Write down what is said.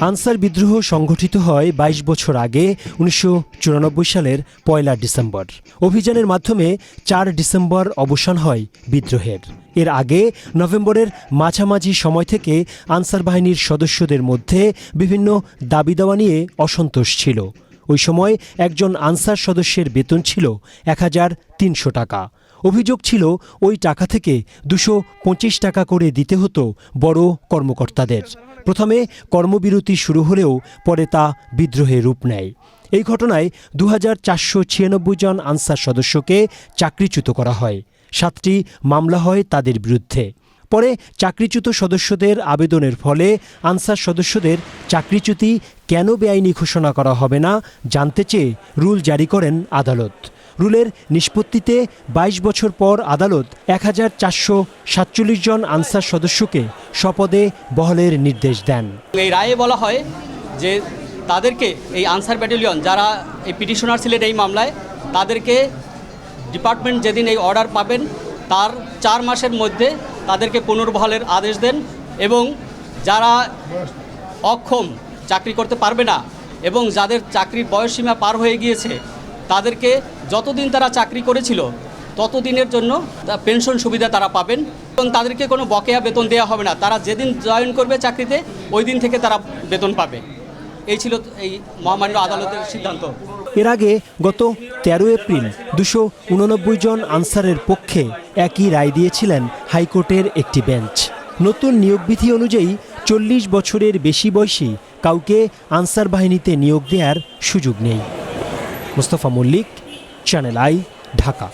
Answer বিদ্রোহ সংগঠিত হয় ২২ বছর আগে, উনিশশো চুরানব্বই সালের পয়লা ডিসেম্বর। অভিযানের মাধ্যমে চার ডিসেম্বর অবসান হয় বিদ্রোহের। এর আগে নভেম্বরের মাঝামাঝি সময় থেকে আনসার বাহিনীর সদস্যদের মধ্যে বিভিন্ন দাবি দাওয়া নিয়ে অসন্তোষ ছিল। ওই সময় একজন আনসার সদস্যের বেতন ছিল এক হাজার তিনশো টাকা। অভিযোগ ছিল ওই টাকা থেকে দুশো পঁচিশ টাকা করে দিতে হতো বড় কর্মকর্তাদের। প্রথমে কর্মবিরতি শুরু হলেও পরে তা বিদ্রোহে রূপ নেয়। এই ঘটনায় দু হাজার চারশো ছিয়ানব্বই জন আনসার সদস্যকে চাকরিচ্যুত করা হয়। সাতটি মামলা হয় তাদের বিরুদ্ধে। পরে চাকরিচ্যুত সদস্যদের আবেদনের ফলে আনসার সদস্যদের চাকরিচ্যুতি কেন বেআইনি ঘোষণা করা হবে না জানতে চেয়ে রুল জারি করেন আদালত। রুলের নিষ্পত্তিতে ২২ বছর পর আদালত এক হাজার চারশো সাতচল্লিশ জন আনসার সদস্যকে শপথে বহলের নির্দেশ দেন। এই রায়ে বলা হয় যে তাদেরকে এই আনসার ব্যাটালিয়ন যারা এই পিটিশনার ছিলেন এই মামলায়, তাদেরকে ডিপার্টমেন্ট যেদিন এই অর্ডার পাবেন, তার চার মাসের মধ্যে তাদেরকে পুনর্বহালের আদেশ দেন এবং যারা অক্ষম চাকরি করতে পারবে না এবং যাদের চাকরির বয়সসীমা পার হয়ে গিয়েছে তাদেরকে যতদিন তারা চাকরি করেছিল, ততদিনের জন্য পেনশন সুবিধা তারা পাবেন এবং তাদেরকে কোনো বকেয়া বেতন দেওয়া হবে না। তারা যেদিন জয়েন করবে চাকরিতে, ওই দিন থেকে তারা বেতন পাবে। এই ছিল এই মহামান্য আদালতের সিদ্ধান্ত। এর আগে গত তেরো এপ্রিল দুশো জন আনসারের পক্ষে একই রায় দিয়েছিলেন হাইকোর্টের একটি বেঞ্চ। নতুন নিয়োগ বিধি অনুযায়ী চল্লিশ বছরের বেশি বয়সী কাউকে আনসার বাহিনীতে নিয়োগ দেওয়ার সুযোগ নেই। Mostafa Mallick channel I Dhaka